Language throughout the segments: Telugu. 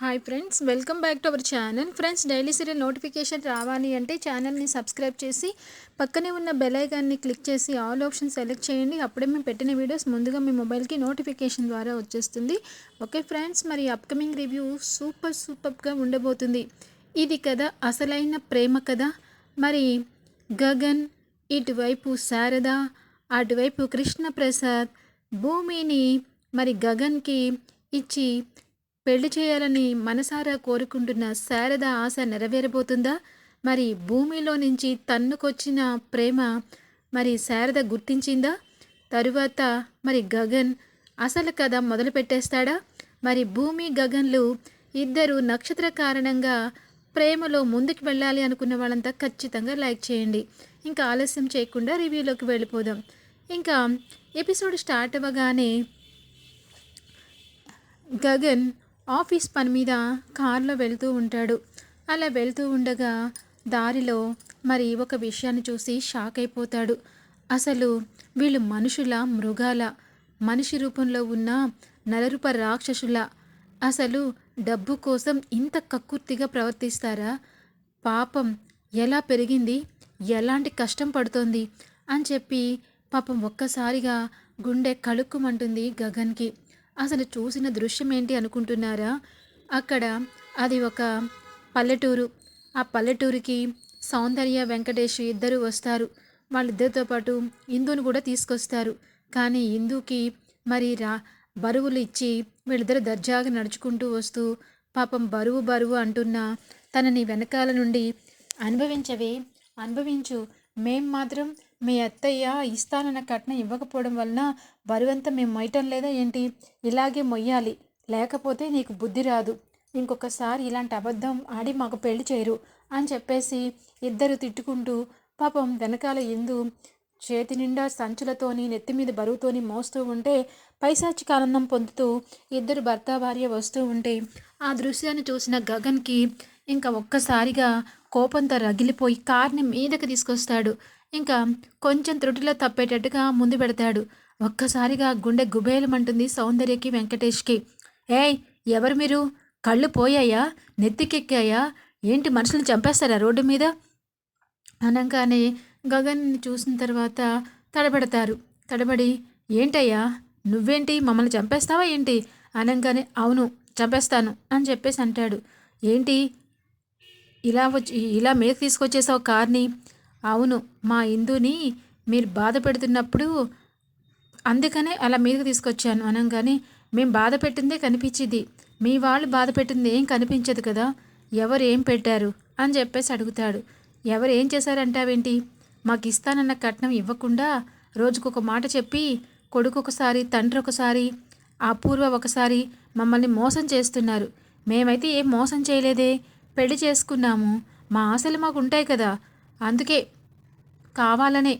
Hi friends welcome back to our channel friends daily serial notification రావాలి అంటే ఛానల్ని సబ్స్క్రైబ్ చేసి పక్కనే ఉన్న బెల్ ఐకాన్ని క్లిక్ చేసి ఆల్ ఆప్షన్ సెలెక్ట్ చేయండి. అప్పుడే మేము పెట్టిన వీడియోస్ ముందుగా మీ మొబైల్కి నోటిఫికేషన్ ద్వారా వచ్చేస్తుంది. ఓకే ఫ్రెండ్స్ మరి అప్కమింగ్ రివ్యూ సూపర్ సూపర్గా ఉండబోతుంది. ఇది కథ అసలైన ప్రేమ కథ. మరి గగన్ ఇటువైపు శారద అటువైపు కృష్ణప్రసాద్ భూమిని మరి గగన్కి ఇచ్చి పెళ్ళి చేయాలని మనసారా కోరుకుంటున్న శారద ఆశ నెరవేరబోతుందా? మరి భూమిలో నుంచి తన్నుకొచ్చిన ప్రేమ మరి శారద గుర్తించిందా? తరువాత మరి గగన్ అసలు కథ మొదలు పెట్టేస్తాడా? మరి భూమి గగన్లు ఇద్దరు నక్షత్ర కారణంగా ప్రేమలో ముందుకు వెళ్ళాలి అనుకున్న వాళ్ళంతా ఖచ్చితంగా లైక్ చేయండి. ఇంకా ఆలస్యం చేయకుండా రివ్యూలోకి వెళ్ళిపోదాం. ఇంకా ఎపిసోడ్ స్టార్ట్ అవ్వగానే గగన్ ఆఫీస్ పని మీద కారులో వెళ్తూ ఉంటాడు. అలా వెళ్తూ ఉండగా దారిలో మరి ఒక విషయాన్ని చూసి షాక్ అయిపోతాడు. అసలు వీళ్ళు మనుషుల మృగాల మనిషి రూపంలో ఉన్న నలరూప రాక్షసుల. అసలు డబ్బు కోసం ఇంత కక్కుర్తిగా ప్రవర్తిస్తారా? పాపం ఎలా పెరిగింది? ఎలాంటి కష్టం పడుతోంది? అని చెప్పి పాపం ఒక్కసారిగా గుండె కలుక్కుమంటుంది గగన్కి. అసలు చూసిన దృశ్యం ఏంటి అనుకుంటున్నారా? అక్కడ అది ఒక పల్లెటూరు. ఆ పల్లెటూరికి సౌందర్య వెంకటేష్ ఇద్దరు వస్తారు. వాళ్ళిద్దరితో పాటు ఇందుని కూడా తీసుకొస్తారు. కానీ ఇందుకి మరి రా బరువులు ఇచ్చి వీళ్ళిద్దరు దర్జాగా నడుచుకుంటూ వస్తూ పాపం బరువు బరువు అంటున్నా తనని వెనకాల నుండి అనుభవించవే అనుభవించు. మేం మాత్రం మీ అత్తయ్య ఇస్తానన్న కట్నం ఇవ్వకపోవడం వలన బరువంతా మేము మొయ్యటం లేదా ఏంటి? ఇలాగే మొయ్యాలి లేకపోతే నీకు బుద్ధి రాదు. ఇంకొకసారి ఇలాంటి అబద్ధం ఆడి మాకు పెళ్ళి చేయరు అని చెప్పేసి ఇద్దరు తిట్టుకుంటూ పాపం వెనకాల ఎందు చేతి నిండా సంచులతోని నెత్తి మీద బరువుతోని మోస్తూ ఉంటే పైశాచిక ఆనందం పొందుతూ ఇద్దరు భర్త భార్య వస్తూ ఉంటే ఆ దృశ్యాన్ని చూసిన గగన్కి ఇంకా ఒక్కసారిగా కోపంతో రగిలిపోయి కార్ని మీదకి తీసుకొస్తాడు. ఇంకా కొంచెం త్రుటిలో తప్పేటట్టుగా ముందు పెడతాడు. ఒక్కసారిగా గుండె గుబేలమంటుంది సౌందర్యకి వెంకటేష్కి. ఏయ్ ఎవరు మీరు? కళ్ళు పోయాయా? నెత్తికెక్కాయా? ఏంటి మనుషులను చంపేస్తారా రోడ్డు మీద? అనగానే గగన్ని చూసిన తర్వాత తడబడతారు. తడబడి ఏంటయ్యా? నువ్వేంటి? మమ్మల్ని చంపేస్తావా ఏంటి? అనగానే అవును చంపేస్తాను అని చెప్పేసి అంటాడు. ఏంటి? ఇలా వచ్చి ఇలా మీద తీసుకొచ్చేసావు కార్ని? అవును మా ఇందుని మీరు బాధ పెడుతున్నప్పుడు అందుకనే అలా మీదకి తీసుకొచ్చాను అనగానే మేము బాధ పెట్టిందే కనిపించింది. మీ వాళ్ళు బాధ పెట్టింది ఏం కనిపించదు కదా. ఎవరు ఏం పెట్టారు? అని చెప్పేసి అడుగుతాడు. ఎవరు ఏం చేశారంటావేంటి? మాకు ఇస్తానన్న కట్నం ఇవ్వకుండా రోజుకొక మాట చెప్పి కొడుకు ఒకసారి తండ్రి ఒకసారి అపూర్వ ఒకసారి మమ్మల్ని మోసం చేస్తున్నారు. మేమైతే ఏం మోసం చేయలేదే. పెళ్ళి చేసుకున్నాము. మా ఆశలు మాకు ఉంటాయి కదా. అందుకే కావాలనే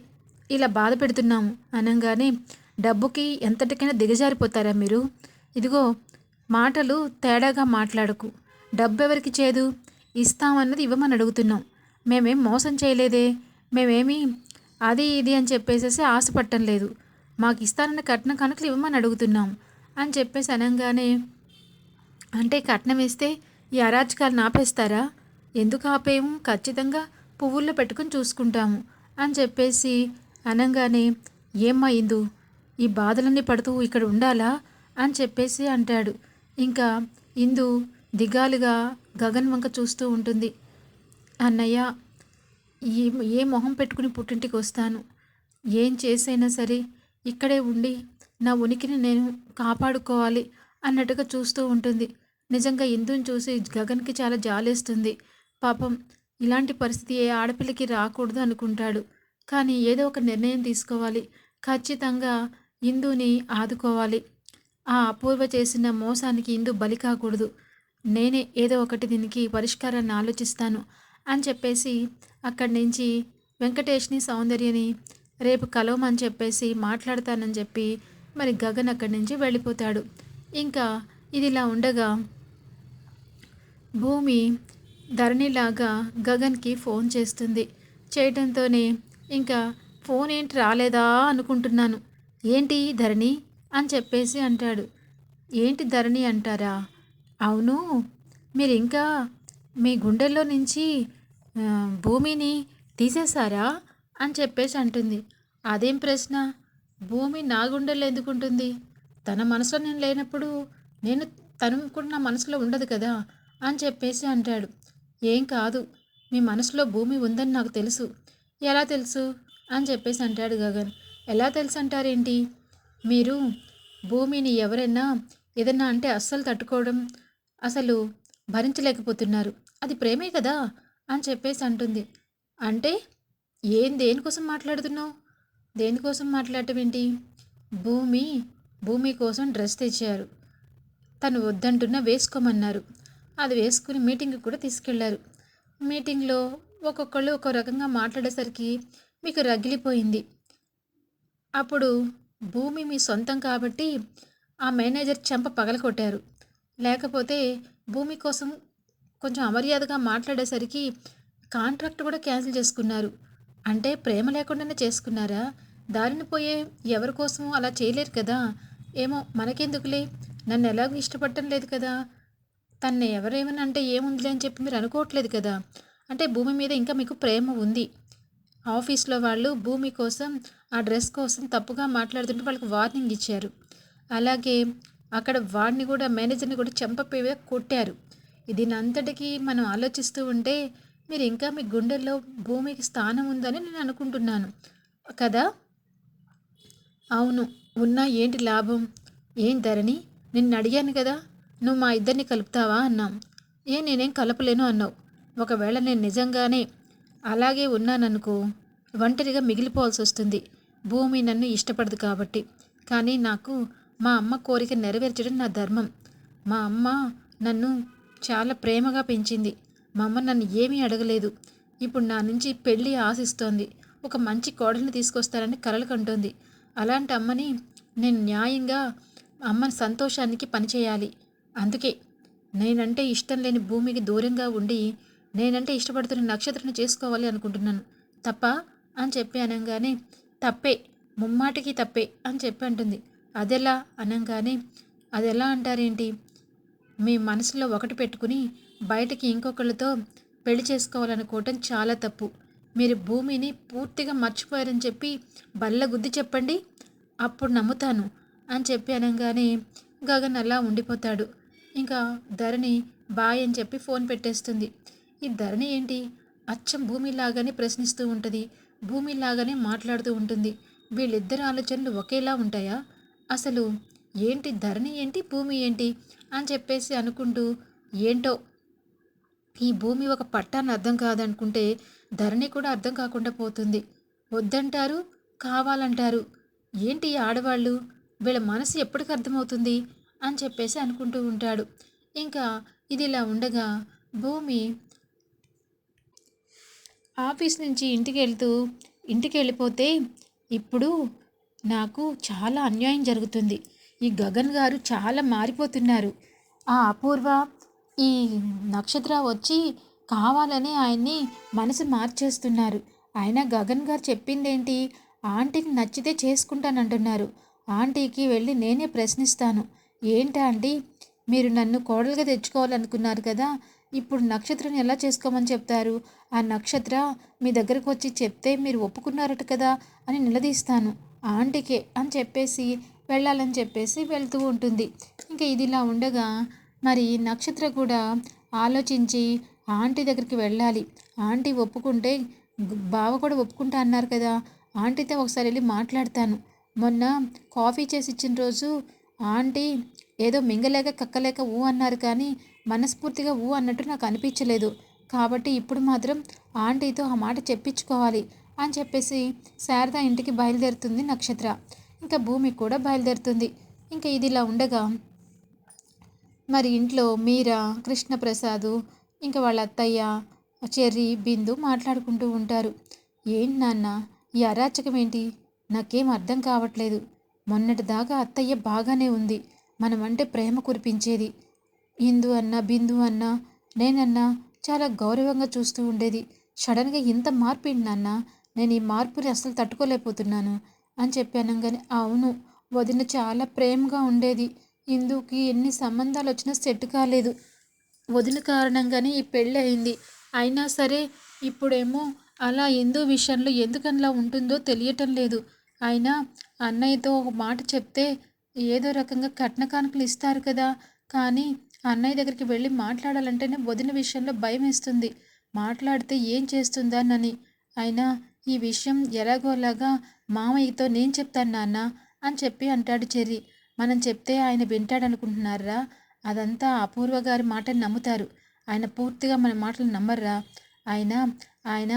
ఇలా బాధ పెడుతున్నాము అనగానే డబ్బుకి ఎంతటికైనా దిగజారిపోతారా మీరు? ఇదిగో మాటలు తేడాగా మాట్లాడకు. డబ్బు ఎవరికి చేదు? ఇస్తామన్నది ఇవ్వమని అడుగుతున్నాం. మేమేం మోసం చేయలేదే? మేమేమి అది ఇది అని చెప్పేసేసి ఆశపట్టం లేదు. మాకు ఇస్తానన్న కట్నం కనుకలు ఇవ్వమని అడుగుతున్నాం అని చెప్పేసి అనగానే అంటే కట్నం ఇస్తే ఈ అరాచకాలను ఆపేస్తారా ఎందుకు ఆపేము? ఖచ్చితంగా పువ్వుల్లో పెట్టుకుని చూసుకుంటాము అని చెప్పేసి అనగానే ఏమ్మా ఇందు ఈ బాధలన్నీ పడుతూ ఇక్కడ ఉండాలా? అని చెప్పేసి అంటాడు. ఇంకా ఇందు దిగాలుగా గగన్ వంక చూస్తూ ఉంటుంది. అన్నయ్య ఏ ఏ మొహం పెట్టుకుని పుట్టింటికి వస్తాను? ఏం చేసైనా సరే ఇక్కడే ఉండి నా ఉనికిని నేను కాపాడుకోవాలి అన్నట్టుగా చూస్తూ ఉంటుంది. నిజంగా ఇందుని చూసి గగన్కి చాలా జాలేస్తుంది. పాపం ఇలాంటి పరిస్థితి ఏ ఆడపిల్లకి రాకూడదు అనుకుంటాడు. కానీ ఏదో ఒక నిర్ణయం తీసుకోవాలి. ఖచ్చితంగా ఇందుని ఆదుకోవాలి. ఆ అపూర్వ చేసిన మోసానికి ఇందు బలి కాకూడదు. నేనే ఏదో ఒకటి దీనికి పరిష్కారాన్ని ఆలోచిస్తాను అని చెప్పేసి అక్కడి నుంచి వెంకటేష్ని సౌందర్యని రేపు కలవమని చెప్పేసి మాట్లాడతానని చెప్పి మరి గగన్ అక్కడి నుంచి వెళ్ళిపోతాడు. ఇంకా ఇది ఇలా ఉండగా భూమి ధరణిలాగా గగన్కి ఫోన్ చేస్తుంది. చేయడంతోనే ఇంకా ఫోన్ ఏంటి రాలేదా అనుకుంటున్నాను. ఏంటి ధరణి? అని చెప్పేసి అంటాడు. ఏంటి ధరణి అంటారా? అవును మీరు ఇంకా మీ గుండెల్లో నుంచి భూమిని తీసేశారా? అని చెప్పేసి అంటుంది. అదేం ప్రశ్న? భూమి నా గుండెల్లో ఎందుకు ఉంటుంది? తన మనసులో నేను లేనప్పుడు నేను తను కూడా నా మనసులో ఉండదు కదా? అని చెప్పేసి అంటాడు. ఏం కాదు. మీ మనసులో భూమి ఉందని నాకు తెలుసు. ఎలా తెలుసు? అని చెప్పేసి అంటాడు గగన్. ఎలా తెలుసు అంటారేంటి మీరు భూమిని ఎవరైనా ఏదన్నా అంటే అస్సలు తట్టుకోవడం అసలు భరించలేకపోతున్నారు. అది ప్రేమే కదా? అని చెప్పేసి అంటుంది. అంటే ఏం దేనికోసం మాట్లాడుతున్నావు? దేనికోసం మాట్లాడటం ఏంటి? భూమి భూమి కోసం డ్రెస్ తెచ్చారు. తను వద్దంటున్నా వేసుకోమన్నారు. అది వేసుకుని మీటింగ్కి కూడా తీసుకెళ్ళారు. మీటింగ్లో ఒక్కొక్కళ్ళు ఒక రకంగా మాట్లాడేసరికి మీకు రగిలిపోయింది. అప్పుడు భూమి మీ సొంతం కాబట్టి ఆ మేనేజర్ చెంప పగలకొట్టారు లేకపోతే భూమి కోసం కొంచెం అమర్యాదగా మాట్లాడేసరికి కాంట్రాక్ట్ కూడా క్యాన్సిల్ చేసుకున్నారు. అంటే ప్రేమ లేకుండానే చేసుకున్నారా? దారిని పోయే ఎవరి కోసమో అలా చేయలేరు కదా? ఏమో మనకెందుకులే? నన్ను ఎలాగో ఇష్టపడటం లేదు కదా? తన్ని ఎవరేమని అంటే ఏముందిలే అని చెప్పి మీరు అనుకోవట్లేదు కదా. అంటే భూమి మీద ఇంకా మీకు ప్రేమ ఉంది. ఆఫీస్లో వాళ్ళు భూమి కోసం ఆ డ్రెస్ కోసం తప్పుగా మాట్లాడుతుంటే వాళ్ళకి వార్నింగ్ ఇచ్చారు. అలాగే అక్కడ వాడిని కూడా మేనేజర్ని కూడా చెంపపే కొట్టారు. దీని అంతటికీ మనం ఆలోచిస్తూ ఉంటే మీరు ఇంకా మీ గుండెల్లో భూమికి స్థానం ఉందని నేను అనుకుంటున్నాను. కదా? అవును. ఉన్నా ఏంటి లాభం? ఏం ధరణి? నిన్ను అడిగాను కదా. నువ్వు మా ఇద్దరిని కలుపుతావా? అన్నాం. ఏ నేనేం కలపలేను అన్నావు. ఒకవేళ నేను నిజంగానే అలాగే ఉన్నాననుకో ఒంటరిగా మిగిలిపోవాల్సి వస్తుంది. భూమి నన్ను ఇష్టపడదు కాబట్టి. కానీ నాకు మా అమ్మ కోరిక నెరవేర్చడం నా ధర్మం. మా అమ్మ నన్ను చాలా ప్రేమగా పెంచింది. మా అమ్మ నన్ను ఏమీ అడగలేదు. ఇప్పుడు నా నుంచి పెళ్ళి ఆశిస్తోంది. ఒక మంచి కోడల్ని తీసుకొస్తారని కలలు కంటోంది. అలాంటి అమ్మని నేను న్యాయంగా అమ్మ సంతోషానికి పనిచేయాలి. అందుకే నేనంటే ఇష్టం లేని భూమికి దూరంగా ఉండి నేనంటే ఇష్టపడుతున్న నక్షత్రం చేసుకోవాలి అనుకుంటున్నాను. తప్ప అని చెప్పి అనగానే తప్పే ముమ్మాటికి తప్పే అని చెప్పి అంటుంది. అదెలా అనగానే అదెలా అంటారేంటి? మీ మనసులో ఒకటి పెట్టుకుని బయటకి ఇంకొకళ్ళతో పెళ్ళి చేసుకోవాలనుకోవటం చాలా తప్పు. మీరు భూమిని పూర్తిగా మర్చిపోయారని చెప్పి బల్ల గుద్ది చెప్పండి అప్పుడు నమ్ముతాను అని చెప్పి అనగానే గగన్ అలా ఉండిపోతాడు. ఇంకా ధరణి బాయ్ అని చెప్పి ఫోన్ పెట్టేస్తుంది. ఈ ధరణి ఏంటి? అచ్చం భూమిలాగానే ప్రశ్నిస్తూ ఉంటుంది. భూమిలాగానే మాట్లాడుతూ ఉంటుంది. వీళ్ళిద్దరి ఆలోచనలు ఒకేలా ఉంటాయా? అసలు ఏంటి ధరణి ఏంటి? భూమి ఏంటి? అని చెప్పేసి అనుకుంటూ ఏంటో? ఈ భూమి ఒక పట్టాన్ని అర్థం కాదనుకుంటే ధరణి కూడా అర్థం కాకుండా పోతుంది. వద్దంటారు కావాలంటారు. ఏంటి ఈ ఆడవాళ్ళు? వీళ్ళ మనసు ఎప్పటికి అర్థమవుతుంది? అని చెప్పేసి అనుకుంటూ ఉంటాడు. ఇంకా ఇది ఇలా ఉండగా భూమి ఆఫీస్ నుంచి ఇంటికి వెళ్తూ ఇంటికి వెళ్ళిపోతే ఇప్పుడు నాకు చాలా అన్యాయం జరుగుతుంది. ఈ గగన్ గారు చాలా మారిపోతున్నారు. ఆ అపూర్వ ఈ నక్షత్ర వచ్చి కావాలని ఆయన్ని మనసు మార్చేస్తున్నారు. ఆయన గగన్ గారు చెప్పిందేంటి? ఆంటీకి నచ్చితే చేసుకుంటానంటున్నారు. ఆంటీకి వెళ్ళి నేనే ప్రశ్నిస్తాను. ఏంటా అండి మీరు నన్ను కోడలుగా తెచ్చుకోవాలనుకున్నారు కదా ఇప్పుడు నక్షత్రం ఎలా చేసుకోమని చెప్తారు? ఆ నక్షత్ర మీ దగ్గరకు వచ్చి చెప్తే మీరు ఒప్పుకున్నారట కదా అని నిలదీస్తాను. ఆంటీకే అని చెప్పేసి వెళ్ళాలని చెప్పేసి వెళ్తూ ఉంటుంది. ఇంకా ఇదిలా ఉండగా మరి నక్షత్ర కూడా ఆలోచించి ఆంటీ దగ్గరికి వెళ్ళాలి. ఆంటీ ఒప్పుకుంటే బావ కూడా ఒప్పుకుంటా అన్నారు కదా ఆంటీతో ఒకసారి వెళ్ళి మాట్లాడతాను. మొన్న కాఫీ చేసి ఇచ్చిన రోజు ఆంటీ ఏదో మింగలేక కక్కలేక ఊ అన్నారు కానీ మనస్ఫూర్తిగా ఊ అన్నట్టు నాకు అనిపించలేదు. కాబట్టి ఇప్పుడు మాత్రం ఆంటీతో ఆ మాట చెప్పించుకోవాలి అని చెప్పేసి శారద ఇంటికి బయలుదేరుతుంది నక్షత్ర. ఇంకా భూమి కూడా బయలుదేరుతుంది. ఇంకా ఇది ఇలా ఉండగా మరి ఇంట్లో మీరా కృష్ణప్రసాద్ ఇంకా వాళ్ళ అత్తయ్య చెర్రి బిందు మాట్లాడుకుంటూ ఉంటారు. ఏంటి నాన్న ఈ అరాచకం ఏంటి నాకేం అర్థం కావట్లేదు. మొన్నటి దాకా అత్తయ్య బాగానే ఉంది. మనమంటే ప్రేమ కురిపించేది. ఇందు అన్న బిందు అన్న నేనన్నా చాలా గౌరవంగా చూస్తూ ఉండేది. సడన్గా ఇంత మార్పు ఏంటి నాన్న? నేను ఈ మార్పుని అసలు తట్టుకోలేకపోతున్నాను అని చెప్పాను కానీ అవును వదిన చాలా ప్రేమగా ఉండేది. ఇందుకి ఎన్ని సంబంధాలు వచ్చినా సెట్ కాలేదు. వదిన కారణంగానే ఈ పెళ్ళి అయింది. అయినా సరే ఇప్పుడేమో అలా ఎందు విషయంలో ఎందుకనలా ఉంటుందో తెలియటం లేదు. అయినా అన్నయ్యతో ఒక మాట చెప్తే ఏదో రకంగా కట్న కానుకలు ఇస్తారు కదా. కానీ అన్నయ్య దగ్గరికి వెళ్ళి మాట్లాడాలంటేనే వదిన విషయంలో భయం వేస్తుంది. మాట్లాడితే ఏం చేస్తుందానని. అయినా ఈ విషయం ఎలాగోలాగా మామయ్యతో నేను చెప్తాను నాన్న అని చెప్పి అంటాడు చెర్రి. మనం చెప్తే ఆయన వింటాడనుకుంటున్నారా? అదంతా అపూర్వ గారి మాటని నమ్ముతారు. ఆయన పూర్తిగా మన మాటలు నమ్మర్రా. ఆయన ఆయన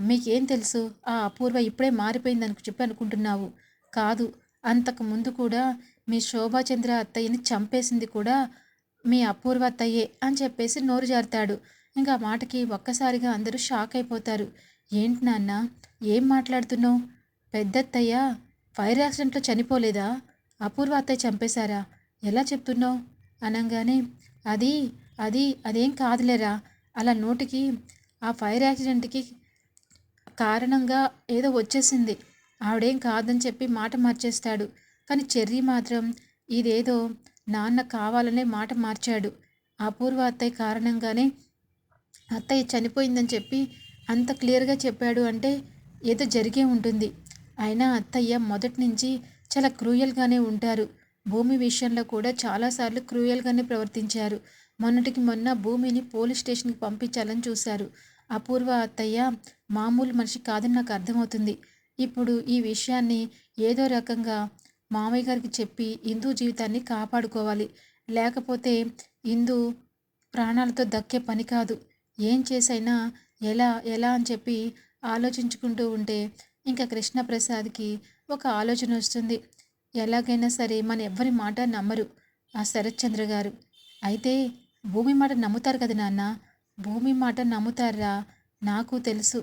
మీకేం తెలుసు? ఆ అపూర్వ ఇప్పుడే మారిపోయిందని చెప్పి అనుకుంటున్నావు. కాదు అంతకు ముందు కూడా మీ శోభాచంద్ర అత్తయ్యని చంపేసింది కూడా మీ అపూర్వ అత్తయ్యే అని చెప్పేసి నోరు జారుతాడు. ఇంకా మాటకి ఒక్కసారిగా అందరూ షాక్ అయిపోతారు. ఏంటి నాన్న ఏం మాట్లాడుతున్నావు? పెద్దత్తయ్య ఫైర్ యాక్సిడెంట్లో చనిపోలేదా? అపూర్వ అత్తయ్య చంపేశారా? ఎలా చెప్తున్నావు? అనగానే అది అది అదేం కాదులేరా? అలా నోటికి ఆ ఫైర్ యాక్సిడెంట్కి కారణంగా ఏదో వచ్చేసింది. ఆవిడేం కాదని చెప్పి మాట మార్చేస్తాడు. కానీ చెర్రీ మాత్రం ఇదేదో నాన్న కావాలనే మాట మార్చాడు. అపూర్వ అత్తయ్య కారణంగానే అత్తయ్య చనిపోయిందని చెప్పి అంత క్లియర్గా చెప్పాడు అంటే ఏదో జరిగే ఉంటుంది. అయినా అత్తయ్య మొదటి నుంచి చాలా క్రూయల్గానే ఉంటారు. భూమి విషయంలో కూడా చాలాసార్లు క్రూయల్గానే ప్రవర్తించారు. మొన్నటికి మొన్న భూమిని పోలీస్ స్టేషన్కి పంపించాలని చూశారు. అపూర్వ అత్తయ్య మామూలు మనిషి కాదని నాకు అర్థమవుతుంది. ఇప్పుడు ఈ విషయాన్ని ఏదో రకంగా మామయ్య గారికి చెప్పి హిందూ జీవితాన్ని కాపాడుకోవాలి. లేకపోతే హిందూ ప్రాణాలతో దక్కే పని కాదు. ఏం చేసైనా ఎలా ఎలా అని చెప్పి ఆలోచించుకుంటూ ఉంటే ఇంకా కృష్ణప్రసాద్కి ఒక ఆలోచన వస్తుంది. ఎలాగైనా సరే మన ఎవ్వరి మాట నమ్మరు ఆ శరత్చంద్ర గారు. అయితే భూమి మాట నమ్ముతారు కదా నాన్న? భూమి మాట నమ్ముతారా? నాకు తెలుసు.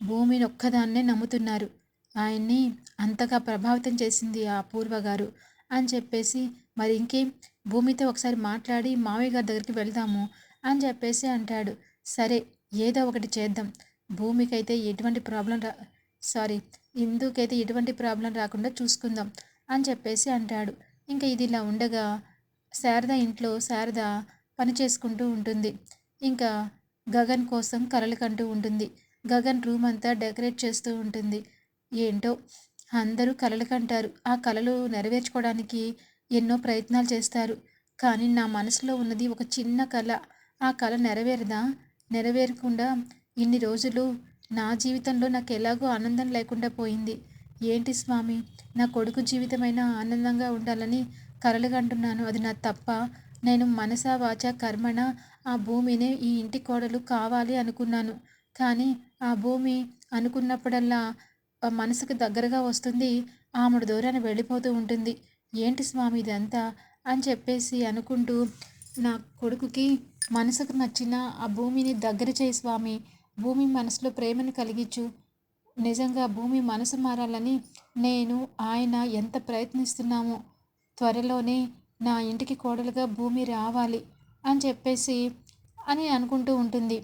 భూమిని ఒక్కదాన్నే నమ్ముతున్నారు. ఆయన్ని అంతగా ప్రభావితం చేసింది ఆ అపూర్వ గారు అని చెప్పేసి మరి ఇంకేం? భూమితో ఒకసారి మాట్లాడి మావయ్య గారి దగ్గరికి వెళ్దాము అని చెప్పేసి అంటాడు. సరే ఏదో ఒకటి చేద్దాం. భూమికైతే ఎటువంటి ప్రాబ్లం రా సారీ ఇందుకైతే ఎటువంటి ప్రాబ్లం రాకుండా చూసుకుందాం అని చెప్పేసి అంటాడు. ఇంకా ఇది ఇలా ఉండగా శారద ఇంట్లో శారద పని చేసుకుంటూ ఉంటుంది. ఇంకా గగన్ కోసం కలలు కంటూ ఉంటుంది. గగన్ రూమ్ అంతా డెకరేట్ చేస్తూ ఉంటుంది. ఏంటో? అందరూ కలలు కంటారు. ఆ కలలు నెరవేర్చుకోవడానికి ఎన్నో ప్రయత్నాలు చేస్తారు. కానీ నా మనసులో ఉన్నది ఒక చిన్న కళ ఆ కళ నెరవేరదా? నెరవేరకుండా ఇన్ని రోజులు నా జీవితంలో నాకు ఎలాగో ఆనందం లేకుండా పోయింది. ఏంటి స్వామి? నా కొడుకు జీవితమైన ఆనందంగా ఉండాలని కలలుగంటున్నాను అది నా తప్ప నేను మనసా వాచ కర్మణ ఆ భూమినే ఈ ఇంటి కోడలు కావాలి అనుకున్నాను. కానీ ఆ భూమి అనుకున్నప్పుడల్లా మనసుకు దగ్గరగా వస్తుంది ఆమెడు దూరాన్ని వెళ్ళిపోతూ ఉంటుంది. ఏంటి స్వామి ఇదంతా? అని చెప్పేసి అనుకుంటూ నా కొడుకుకి మనసుకు నచ్చిన ఆ భూమిని దగ్గర చేయి స్వామి. భూమి మనసులో ప్రేమను కలిగించు. నిజంగా భూమి మనసు మారాలని నేను ఆయన ఎంత ప్రయత్నిస్తున్నామో త్వరలోనే నా ఇంటికి కోడలుగా భూమి రావాలి అని చెప్పేసి అని అనుకుంటూ ఉంటుంది.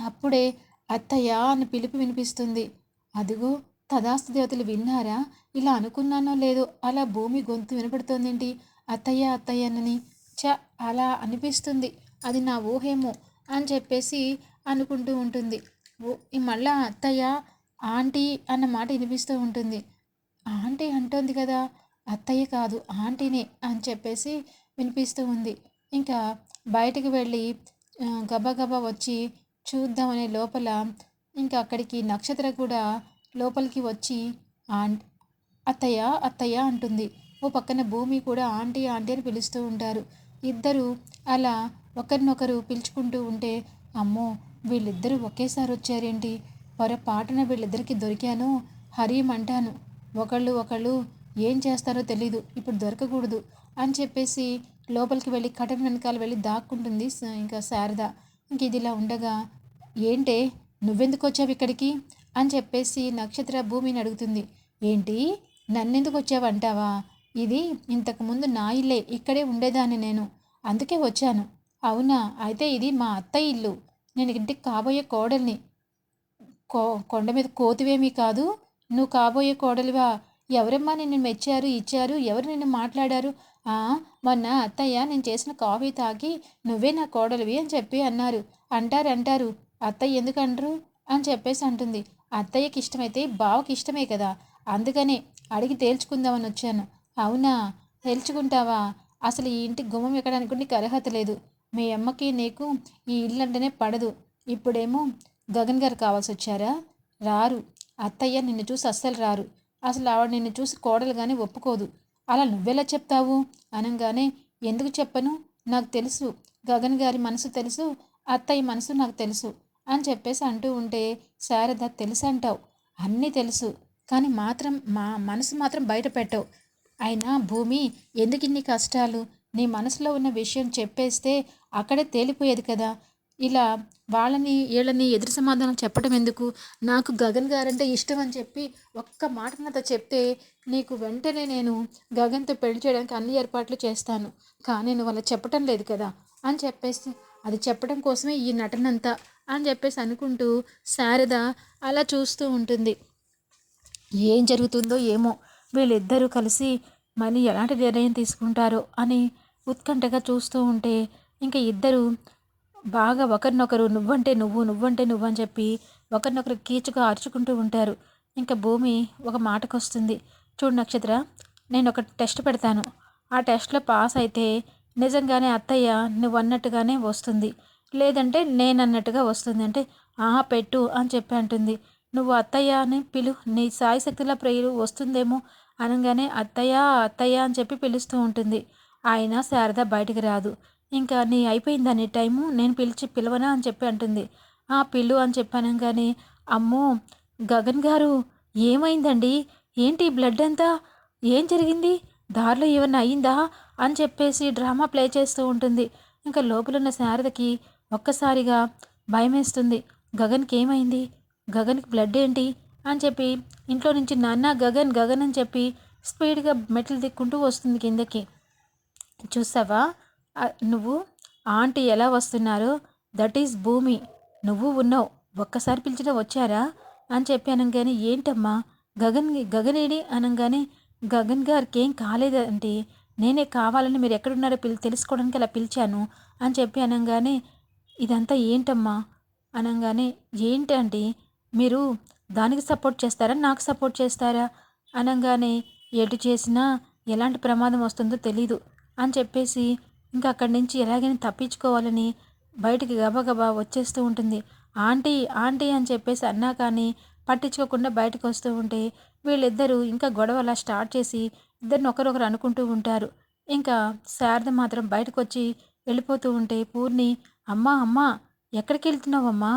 అప్పుడే అత్తయ్య అని పిలుపు వినిపిస్తుంది. అదిగో తదాస్తు దేవతలు విన్నారా? ఇలా అనుకున్నానో లేదో అలా భూమి గొంతు వినపడుతోందేంటి? అత్తయ్య అత్తయ్యనని చ అలా అనిపిస్తుంది. అది నా ఊహేమో అని చెప్పేసి అనుకుంటూ ఉంటుంది. మళ్ళా అత్తయ్య ఆంటీ అన్న మాట వినిపిస్తూ ఉంటుంది. ఆంటీ అంటోంది కదా అత్తయ్య కాదు ఆంటీనే అని చెప్పేసి వినిపిస్తూ ఉంది. ఇంకా బయటకు వెళ్ళి గబగబా వచ్చి చూద్దామనే లోపల ఇంకా అక్కడికి నక్షత్ర కూడా లోపలికి వచ్చి ఆంట్ అత్తయ్య అత్తయ్య అంటుంది. ఓ పక్కన భూమి కూడా ఆంటీ ఆంటీ అని పిలుస్తూ ఉంటారు. ఇద్దరు అలా ఒకరినొకరు పిలుచుకుంటూ ఉంటే అమ్మో వీళ్ళిద్దరూ ఒకేసారి వచ్చారేంటి? పొరపాటున వీళ్ళిద్దరికి దొరికాను హరీం అంటాను. ఒకళ్ళు ఒకళ్ళు ఏం చేస్తారో తెలీదు ఇప్పుడు దొరకకూడదు అని చెప్పేసి లోపలికి వెళ్ళి కటన్ వెనకాల వెళ్ళి దాక్కుంటుంది ఇంకా శారద. ఇంక ఇది ఇలా ఉండగా ఏంటే నువ్వెందుకు వచ్చావు ఇక్కడికి? అని చెప్పేసి నక్షత్ర భూమిని అడుగుతుంది. ఏంటి నన్నెందుకు వచ్చావంటావా? ఇది ఇంతకుముందు నా ఇల్లే ఇక్కడే ఉండేదాన్ని నేను అందుకే వచ్చాను. అవునా? అయితే ఇది మా అత్త ఇల్లు. నేను ఇంటికి కాబోయే కోడల్ని. కో కొండ మీద కోతివేమీ కాదు. నువ్వు కాబోయే కోడలివా? ఎవరమ్మా నిన్ను మెచ్చారు ఇచ్చారు ఎవరు నిన్ను మాట్లాడారు? "ఆ, మొన్న అత్తయ్య నేను చేసిన కాఫీ తాగి నువ్వే నా కోడలివి అని చెప్పి అన్నారు. అంటారు అంటారు. అత్తయ్య ఎందుకు అంటారు అని చెప్పేసి అంటుంది. అత్తయ్యకి ఇష్టమైతే బావకి ఇష్టమే కదా. అందుకనే అడిగి తేల్చుకుందామని వచ్చాను. అవునా? తేల్చుకుంటావా? అసలు ఈ ఇంటి గుమ్మం ఎక్కడానికి నీకు అర్హత లేదు. మీ అమ్మకి నీకు ఈ ఇల్లు అంటేనే పడదు. ఇప్పుడేమో గగన్ గారు కావాల్సి వచ్చారా? రారు. అత్తయ్య నిన్ను చూసి అస్సలు రారు. అసలు ఆవిడ నిన్ను చూసి కోడలు కానీ ఒప్పుకోదు. అలా నువ్వెలా చెప్తావు? అనగానే ఎందుకు చెప్పను? నాకు తెలుసు. గగన్ గారి మనసు తెలుసు. అత్తయ్య మనసు నాకు తెలుసు. అని చెప్పేసి అంటూ ఉంటే శారద తెలుసు అంటావు. అన్నీ తెలుసు. కానీ మాత్రం మా మనసు మాత్రం బయట పెట్టవు. అయినా భూమి ఎందుకు ఇన్ని కష్టాలు? నీ మనసులో ఉన్న విషయం చెప్పేస్తే అక్కడే తేలిపోయేది కదా. ఇలా వాళ్ళని వీళ్ళని ఎదురు సమాధానం చెప్పడం ఎందుకు? నాకు గగన్ గారంటే ఇష్టం అని చెప్పి ఒక్క మాట నాతో చెప్తే నీకు వెంటనే నేను గగన్తో పెళ్ళి చేయడానికి అన్ని ఏర్పాట్లు చేస్తాను. కానీ నువ్వు అలా చెప్పటం లేదు కదా అని చెప్పేసి అది చెప్పడం కోసమే ఈ నటనంతా అని చెప్పేసి అనుకుంటూ శారద అలా చూస్తూ ఉంటుంది. ఏం జరుగుతుందో ఏమో వీళ్ళిద్దరూ కలిసి మళ్ళీ ఎలాంటి నిర్ణయం తీసుకుంటారో అని ఉత్కంఠగా చూస్తూ ఉంటే ఇంకా ఇద్దరు బాగా ఒకరినొకరు నువ్వంటే నువ్వు నువ్వంటే నువ్వు అని చెప్పి ఒకరినొకరు కీచుగా అరుచుకుంటూ ఉంటారు. ఇంకా భూమి ఒక మాటకు వస్తుంది చూడు నక్షత్ర నేను ఒక టెస్ట్ పెడతాను. ఆ టెస్ట్లో పాస్ అయితే నిజంగానే అత్తయ్య నువ్వు అన్నట్టుగానే వస్తుంది. లేదంటే నేను అన్నట్టుగా వస్తుంది. అంటే ఆహా పెట్టు అని చెప్పి అంటుంది. నువ్వు అత్తయ్య అని పిలు నీ సాయి శక్తుల ప్రేయరు వస్తుందేమో అనగానే అత్తయ్య అత్తయ్య అని చెప్పి పిలుస్తూ ఉంటుంది. ఆయన శారద బయటికి రాదు. ఇంకా నీ అయిపోయిందా నీ టైము నేను పిలిచి పిలవనా అని చెప్పి అంటుంది. ఆ పిల్లు అని చెప్పాను కానీ అమ్మో గగన్ గారు ఏమైందండి? ఏంటి బ్లడ్ అంతా? ఏం జరిగింది? దారిలో ఏమన్నా అయిందా? అని చెప్పేసి డ్రామా ప్లే చేస్తూ ఉంటుంది. ఇంకా లోపలున్న శారదకి ఒక్కసారిగా భయమేస్తుంది. గగన్కి ఏమైంది? గగన్కి బ్లడ్ ఏంటి? అని చెప్పి ఇంట్లో నుంచి నాన్న గగన్ గగన్ అని చెప్పి స్పీడ్గా మెట్లు దిక్కుంటూ వస్తుంది కిందకి. చూసావా? నువ్వు ఆంటీ ఎలా వస్తున్నారు? దట్ ఈస్ భూమి. నువ్వు ఉన్నావు. ఒక్కసారి పిలిచినా వచ్చారా? అని చెప్పి అనగానే ఏంటమ్మా? గగన్ గగనేడి అనగానే గగన్ గారికి ఏం కాలేదంటే నేనే కావాలని మీరు ఎక్కడున్నారో పిలి తెలుసుకోవడానికి అలా పిలిచాను. అని చెప్పి అనగానే ఇదంతా ఏంటమ్మా? అనగానే ఏంటంటే మీరు దానికి సపోర్ట్ చేస్తారా? నాకు సపోర్ట్ చేస్తారా? అనగానే ఎటు చేసినా ఎలాంటి ప్రమాదం వస్తుందో తెలీదు. అని చెప్పేసి ఇంకా అక్కడి నుంచి ఎలాగైనా తప్పించుకోవాలని బయటికి గబగబా వచ్చేస్తూ ఉంటుంది. ఆంటీ ఆంటీ అని చెప్పేసి అన్నా కానీ పట్టించుకోకుండా బయటకు వస్తూ ఉంటే వీళ్ళిద్దరూ ఇంకా గొడవ అలా స్టార్ట్ చేసి ఇద్దరిని ఒకరొకరు అనుకుంటూ ఉంటారు. ఇంకా శారద మాత్రం బయటకు వచ్చి వెళ్ళిపోతూ ఉంటే పూర్ణి అమ్మా అమ్మా ఎక్కడికి వెళ్తున్నావమ్మా?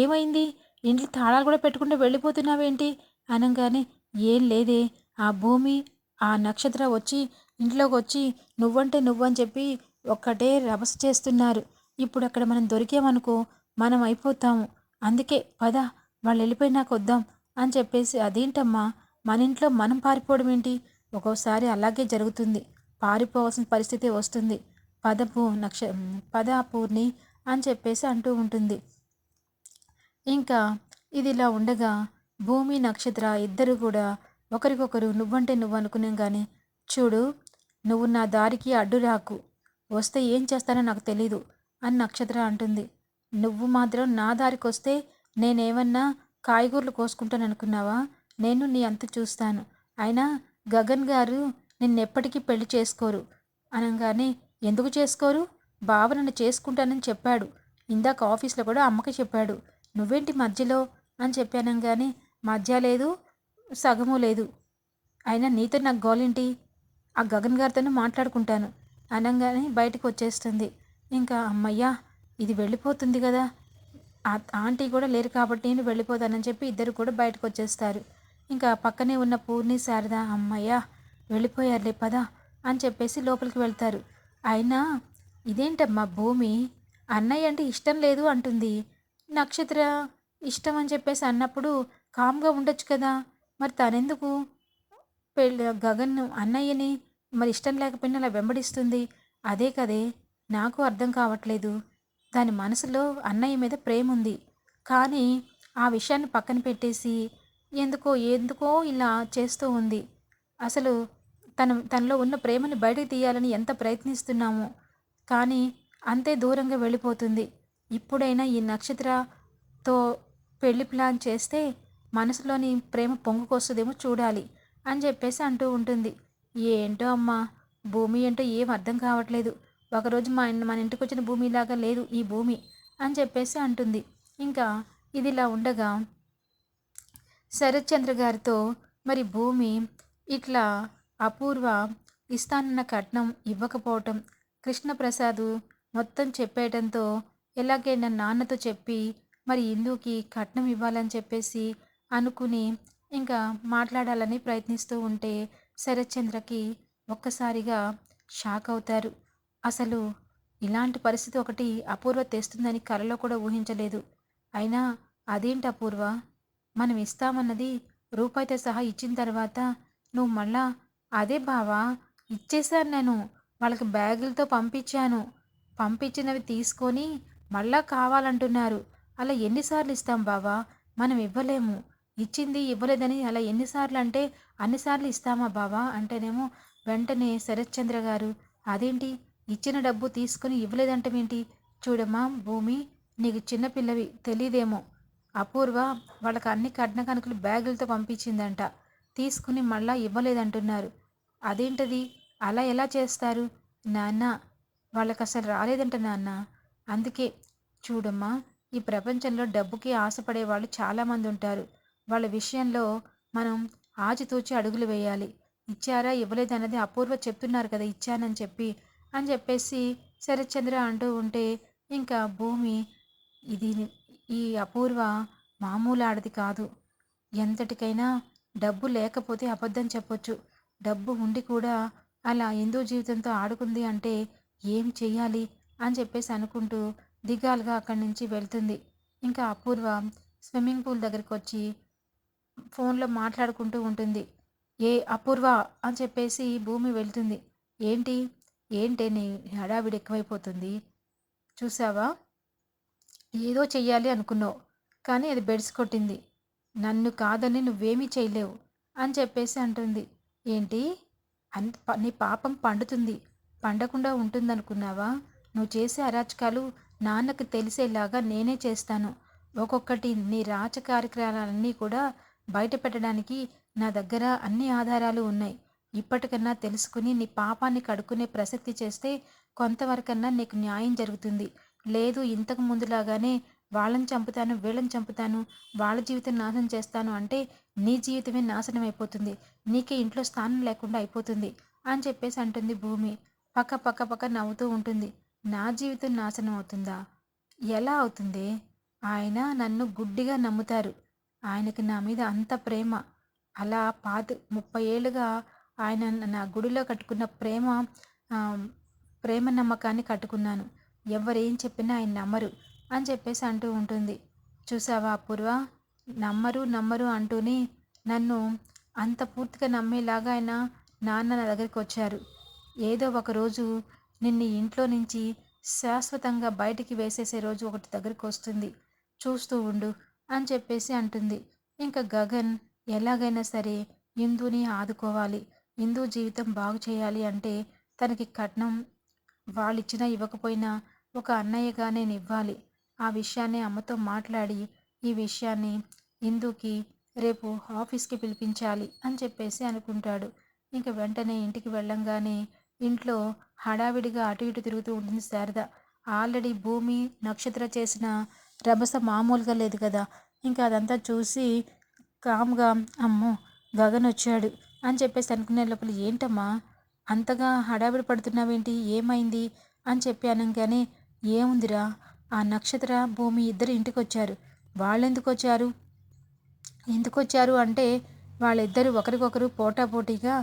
ఏమైంది? ఇంట్లో తాళాలు కూడా పెట్టుకుంటూ వెళ్ళిపోతున్నావేంటి? అనగానే ఏం లేదే. ఆ భూమి ఆ నక్షత్ర వచ్చి ఇంట్లోకి వచ్చి నువ్వంటే నువ్వని చెప్పి ఒక్కటే రభస చేస్తున్నారు. ఇప్పుడు అక్కడ మనం దొరికామనుకో మనం అయిపోతాము. అందుకే పద వాళ్ళు వెళ్ళిపోయినాక వద్దాం అని చెప్పేసి అదేంటమ్మా? మన ఇంట్లో మనం పారిపోవడం ఏంటి? ఒక్కోసారి అలాగే జరుగుతుంది. పారిపోవాల్సిన పరిస్థితి వస్తుంది. పదపు నక్ష పద పూర్ణి అని చెప్పేసి అంటూ ఉంటుంది. ఇంకా ఇది ఇలా ఉండగా భూమి నక్షత్ర ఇద్దరు కూడా ఒకరికొకరు నువ్వంటే నువ్వు అనుకున్నాం కానీ చూడు నువ్వు నా దారికి అడ్డు రాకు. వస్తే ఏం చేస్తానో నాకు తెలీదు అని నక్షత్ర అంటుంది. నువ్వు మాత్రం నా దారికి వస్తే నేనేమన్నా కాయగూరలు కోసుకుంటాను అనుకున్నావా నేను నీ అంత చూస్తాను. అయినా గగన్ గారు నిన్నెప్పటికీ పెళ్ళి చేసుకోరు. అనగానే ఎందుకు చేసుకోరు? బావ నన్ను చేసుకుంటానని చెప్పాడు. ఇందాక ఆఫీస్లో కూడా అమ్మకి చెప్పాడు. నువ్వేంటి మధ్యలో? అని చెప్పానంగానే మధ్య లేదు సగము లేదు. అయినా నీతో నాకు గోలేంటి? ఆ గగన్ గారితోనే మాట్లాడుకుంటాను. అనగానే బయటకు వచ్చేస్తుంది ఇంకా అమ్మయ్యా ఇది వెళ్ళిపోతుంది కదా. ఆంటీ కూడా లేరు కాబట్టి నేను వెళ్ళిపోతానని చెప్పి ఇద్దరు కూడా బయటకు వచ్చేస్తారు ఇంకా పక్కనే ఉన్న పూర్ణి శారద అమ్మయ్యా వెళ్ళిపోయారులే పదా అని చెప్పేసి లోపలికి వెళ్తారు. అయినా ఇదేంటమ్మా భూమి? అన్నయ్య అంటే ఇష్టం లేదు అంటుంది. నక్షత్ర ఇష్టం అని చెప్పేసి అన్నప్పుడు కామ్గా ఉండొచ్చు కదా. మరి తనెందుకు? పెళ్ళి గగన్ అన్నయ్యని మరి ఇష్టం లేకపోయినా అలా వెంబడిస్తుంది. అదే కదే నాకు అర్థం కావట్లేదు. దాని మనసులో అన్నయ్య మీద ప్రేమ ఉంది కానీ ఆ విషయాన్ని పక్కన పెట్టేసి ఎందుకో ఎందుకో ఇలా చేస్తూ ఉంది. అసలు తన తనలో ఉన్న ప్రేమని బయటకు తీయాలని ఎంత ప్రయత్నిస్తున్నామో. కానీ అంతే దూరంగా వెళ్ళిపోతుంది. ఇప్పుడైనా ఈ నక్షత్రతో పెళ్ళి ప్లాన్ చేస్తే మనసులోని ప్రేమ పొంగుకొస్తుందేమో చూడాలి అని చెప్పేసి అంటూ ఉంటుంది. ఏంటో అమ్మా భూమి ఏంటో ఏం అర్థం కావట్లేదు. ఒకరోజు మా మన ఇంటికి వచ్చిన భూమిలాగా లేదు ఈ భూమి అని చెప్పేసి అంటుంది. ఇంకా ఇదిలా ఉండగా శరత్చంద్ర గారితో మరి భూమి ఇట్లా అపూర్వ ఇస్తానన్న కట్నం ఇవ్వకపోవటం కృష్ణప్రసాద్ మొత్తం చెప్పేయటంతో ఎలాగైనా నాన్నతో చెప్పి మరి ఇందుకి కట్నం ఇవ్వాలని చెప్పేసి అనుకుని ఇంకా మాట్లాడాలని ప్రయత్నిస్తూ ఉంటే శరత్చంద్రకి ఒక్కసారిగా షాక్ అవుతారు. అసలు ఇలాంటి పరిస్థితి ఒకటి అపూర్వ తెస్తుందని కలలో కూడా ఊహించలేదు. అయినా అదేంటి అపూర్వ? మనం ఇస్తామన్నది రూపాయితో సహా ఇచ్చిన తర్వాత నువ్వు మళ్ళా అదే బావా? ఇచ్చేశాను నేను. వాళ్ళకి బ్యాగులతో పంపించాను. పంపించినవి తీసుకొని మళ్ళా కావాలంటున్నారు. అలా ఎన్నిసార్లు ఇస్తాం బావా? మనం ఇవ్వలేము. ఇచ్చింది ఇవ్వలేదని అలా ఎన్నిసార్లు అంటే అన్నిసార్లు ఇస్తామా బావా? అంటేనేమో వెంటనే శరత్చంద్ర గారు అదేంటి? ఇచ్చిన డబ్బు తీసుకుని ఇవ్వలేదంటమేంటి చూడమ్మా భూమి నీకు చిన్నపిల్లవి తెలీదేమో. అపూర్వ వాళ్ళకి అన్ని కట్న కనుకలు బ్యాగులతో పంపించిందంట. తీసుకుని మళ్ళా ఇవ్వలేదంటున్నారు. అదేంటది? అలా ఎలా చేస్తారు? నాన్న వాళ్ళకి అసలు రాలేదంట నాన్న. అందుకే చూడమ్మా ఈ ప్రపంచంలో డబ్బుకి ఆశపడే వాళ్ళు చాలామంది ఉంటారు వాళ్ళ విషయంలో మనం ఆచితూచి అడుగులు వేయాలి. ఇచ్చారా? ఇవ్వలేదన్నది అపూర్వ చెప్తున్నారు కదా ఇచ్చానని చెప్పి. అని చెప్పేసి శరత్చంద్ర అంటూ ఉంటే ఇంకా భూమి ఇది ఈ అపూర్వ మామూలు ఆడది కాదు. ఎంతటికైనా డబ్బు లేకపోతే అబద్ధం చెప్పొచ్చు. డబ్బు ఉండి కూడా అలా హిందూ జీవితంతో ఆడుకుంది అంటే ఏం చెయ్యాలి? అని చెప్పేసి అనుకుంటూ దిగాలుగా అక్కడి నుంచి వెళ్తుంది. ఇంకా అపూర్వ స్విమ్మింగ్ పూల్ దగ్గరికి వచ్చి ఫోన్లో మాట్లాడుకుంటూ ఉంటుంది. ఏ అపూర్వ అని చెప్పేసి భూమి వెళ్తుంది. ఏంటి? ఏంటి నీ హడావిడి ఎక్కువైపోతుంది? చూసావా? ఏదో చెయ్యాలి అనుకున్నావు. కానీ అది బెడ్స్ కొట్టింది. నన్ను కాదని నువ్వేమీ చేయలేవు అని చెప్పేసి అంటుంది. ఏంటి? అన్ నీ పాపం పండుతుంది. పండకుండా ఉంటుందనుకున్నావా? నువ్వు చేసే అరాచకాలు నాన్నకు తెలిసేలాగా నేనే చేస్తాను. ఒక్కొక్కటి నీ రాచ కార్యక్రమాలన్నీ కూడా బయట పెట్టడానికి నా దగ్గర అన్ని ఆధారాలు ఉన్నాయి. ఇప్పటికన్నా తెలుసుకుని నీ పాపాన్ని కడుక్కునే ప్రసక్తి చేస్తే కొంతవరకన్నా నీకు న్యాయం జరుగుతుంది. లేదు ఇంతకు ముందులాగానే వాళ్ళని చంపుతాను వీళ్ళని చంపుతాను వాళ్ళ జీవితం నాశనం చేస్తాను అంటే నీ జీవితమే నాశనం అయిపోతుంది. నీకే ఇంట్లో స్థానం లేకుండా అయిపోతుంది అని చెప్పేసి అంటుంది భూమి. పక్క పక్క పక్క నవ్వుతూ ఉంటుంది. నా జీవితం నాశనం అవుతుందా? ఎలా అవుతుంది? ఆయన నన్ను గుడ్డిగా నమ్ముతారు. ఆయనకి నా మీద అంత ప్రేమ. అలా పాత ముప్పై ఏళ్ళుగా ఆయన నా గుడిలో కట్టుకున్న ప్రేమ ప్రేమ నమ్మకాన్ని కట్టుకున్నాను. ఎవరేం చెప్పినా ఆయన నమ్మరు అని చెప్పేసి అంటూ ఉంటుంది. చూసావా అపూర్వ నమ్మరు నమ్మరు అంటూనే నన్ను అంత పూర్తిగా నమ్మేలాగా ఆయన నాన్న నా దగ్గరికి వచ్చారు. ఏదో ఒక రోజు నిన్ను ఇంట్లో నుంచి శాశ్వతంగా బయటికి వేసేసే రోజు ఒకటి దగ్గరికి వస్తుంది. చూస్తూ ఉండు. అని చెప్పేసి అంటుంది. ఇంకా గగన్ ఎలాగైనా సరే ఇందుని ఆదుకోవాలి. ఇందు జీవితం బాగు చేయాలి అంటే తనకి కట్నం వాళ్ళు ఇచ్చినా ఇవ్వకపోయినా ఒక అన్నయ్యగా నేను ఇవ్వాలి. ఆ విషయాన్ని అమ్మతో మాట్లాడి ఈ విషయాన్ని ఇందుకి రేపు ఆఫీస్కి పిలిపించాలి అని చెప్పేసి అనుకుంటాడు. ఇంక వెంటనే ఇంటికి వెళ్ళంగానే ఇంట్లో హడావిడిగా అటు ఇటు తిరుగుతూ ఉంటుంది శారద. ఆల్రెడీ భూమి నక్షత్ర చేసిన రభస మామూలుగా లేదు కదా. ఇంకా అదంతా చూసి కామ్గా అమ్మో గగన్ వచ్చాడు అని చెప్పేసి అనుకునే లోపల ఏంటమ్మా? అంతగా హడావిడి పడుతున్నావేంటి? ఏమైంది? అని చెప్పి అనగానే ఏముందిరా? ఆ నక్షత్ర భూమి ఇద్దరు ఇంటికి వచ్చారు వాళ్ళెందుకు వచ్చారు ఎందుకు వచ్చారు అంటే వాళ్ళిద్దరూ ఒకరికొకరు పోటాపోటీగా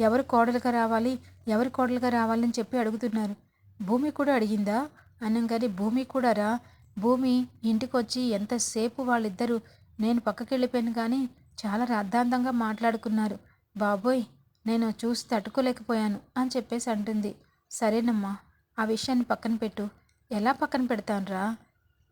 ఎవరు కోడలుగా రావాలి ఎవరు కోడలుగా రావాలని చెప్పి అడుగుతున్నారు. భూమి కూడా అడిగిందా? అనగానే భూమి కూడా రా భూమి ఇంటికొచ్చి ఎంతసేపు వాళ్ళిద్దరూ నేను పక్కకెళ్ళిపోయాను కానీ చాలా రాద్ధాంతంగా మాట్లాడుకున్నారు. బాబోయ్ నేను చూసి తట్టుకోలేకపోయాను అని చెప్పేసి అంటుంది. సరేనమ్మా ఆ విషయాన్ని పక్కన పెట్టు. ఎలా పక్కన పెడతానురా?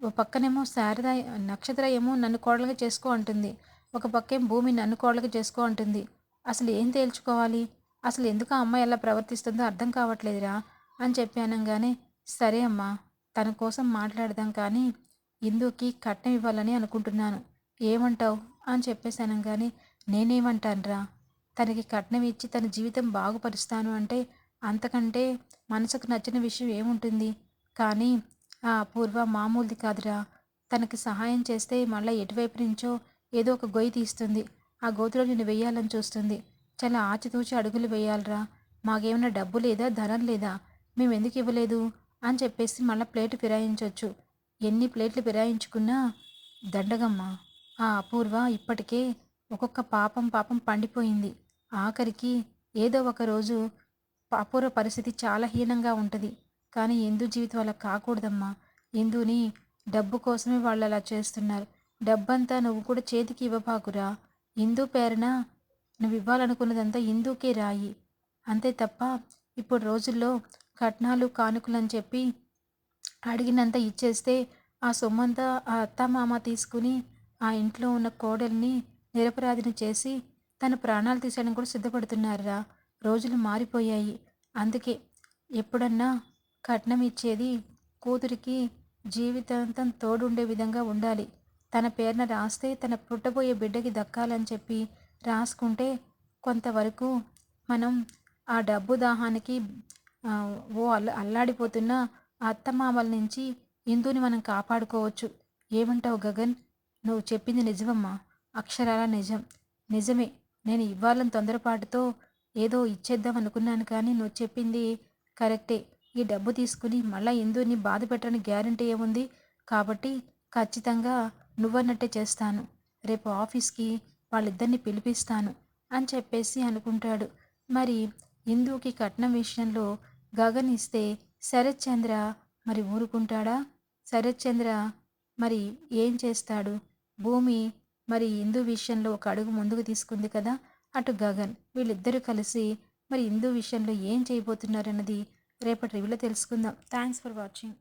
ఓ పక్కనేమో శారద నక్షత్ర ఏమో నన్ను కోడలుగా చేసుకో అంటుంది. ఒక పక్కేం భూమి నన్ను కోడలుగా చేసుకో అంటుంది. అసలు ఏం తేల్చుకోవాలి? అసలు ఎందుకు ఆ అమ్మాయి ఎలా ప్రవర్తిస్తుందో అర్థం కావట్లేదురా అని చెప్పి అనగానే సరే అమ్మా తన కోసం మాట్లాడదాం కానీ ఇందుకి కట్నం ఇవ్వాలని అనుకుంటున్నాను. ఏమంటావు? అని చెప్పేశాను కానీ నేనేమంటానురా? తనకి కట్నం ఇచ్చి తన జీవితం బాగుపరుస్తాను అంటే అంతకంటే మనసుకు నచ్చిన విషయం ఏముంటుంది? కానీ ఆ పూర్వ మామూలుది కాదురా. తనకి సహాయం చేస్తే మళ్ళీ ఎటువైపు నుంచో ఏదో ఒక గొయ్యి తీస్తుంది. ఆ గోతిలో నేను వెయ్యాలని చూస్తుంది. చాలా ఆచితూచి అడుగులు వేయాలరా. మాకేమైనా డబ్బు లేదా ధనం లేదా? మేము ఎందుకు ఇవ్వలేదు? అని చెప్పేసి మళ్ళీ ప్లేట్ ఫిరాయించవచ్చు ఎన్ని ప్లేట్లు ఫిరాయించుకున్నా దండగమ్మ ఆ అపూర్వ ఇప్పటికే ఒక్కొక్క పాపం పాపం పండిపోయింది. ఆఖరికి ఏదో ఒక రోజు అపూర్వ పరిస్థితి చాలా హీనంగా ఉంటుంది. కానీ ఎందు జీవితం అలా కాకూడదమ్మా. ఎందుని డబ్బు కోసమే వాళ్ళు అలా చేస్తున్నారు. డబ్బంతా నువ్వు కూడా చేతికి ఇవ్వబాకురా. ఇందు పేరున నువ్వు ఇవ్వాలనుకున్నదంతా ఇందుకే రాయి. అంతే తప్ప ఇప్పుడు రోజుల్లో కట్నాలు కానుకలు అని చెప్పి అడిగినంత ఇచ్చేస్తే ఆ సొమ్మంతా ఆ అత్తమామ తీసుకుని ఆ ఇంట్లో ఉన్న కోడల్ని నిరపరాధిని చేసి తన ప్రాణాలు తీసేయడం కూడా సిద్ధపడుతున్నారురా. రోజులు మారిపోయాయి. అందుకే ఎప్పుడన్నా కట్నం ఇచ్చేది కూతురికి జీవితాంతం తోడుండే విధంగా ఉండాలి. తన పేరున రాస్తే తన పుట్టబోయే బిడ్డకి దక్కాలని చెప్పి రాసుకుంటే కొంతవరకు మనం ఆ డబ్బు దాహానికి ఓ అల్ల అల్లాడిపోతున్న అత్తమామల నుంచి ఇందుని మనం కాపాడుకోవచ్చు. ఏమంటావు గగన్? నువ్వు చెప్పింది నిజమమ్మా. అక్షరాల నిజం. నిజమే. నేను ఇవ్వాలని తొందరపాటుతో ఏదో ఇచ్చేద్దాం అనుకున్నాను కానీ నువ్వు చెప్పింది కరెక్టే. ఈ డబ్బు తీసుకుని మళ్ళీ ఇందుని బాధ పెట్టని గ్యారంటీ ఏముంది? కాబట్టి ఖచ్చితంగా నువ్వన్నట్టే చేస్తాను. రేపు ఆఫీస్కి వాళ్ళిద్దరిని పిలిపిస్తాను అని చెప్పేసి అనుకుంటాడు. మరి ఇందుకి కట్నం విషయంలో గగన్ ఇస్తే శరత్ చంద్ర మరి ఊరుకుంటాడా? శరత్ చంద్ర మరి ఏం చేస్తాడు? భూమి మరి హిందూ విషయంలో ఒక అడుగు ముందుకు తీసుకుంది కదా అటు గగన్. వీళ్ళిద్దరూ కలిసి మరి హిందూ విషయంలో ఏం చేయబోతున్నారన్నది రేపటి రివ్యూలో తెలుసుకుందాం. Thanks for watching.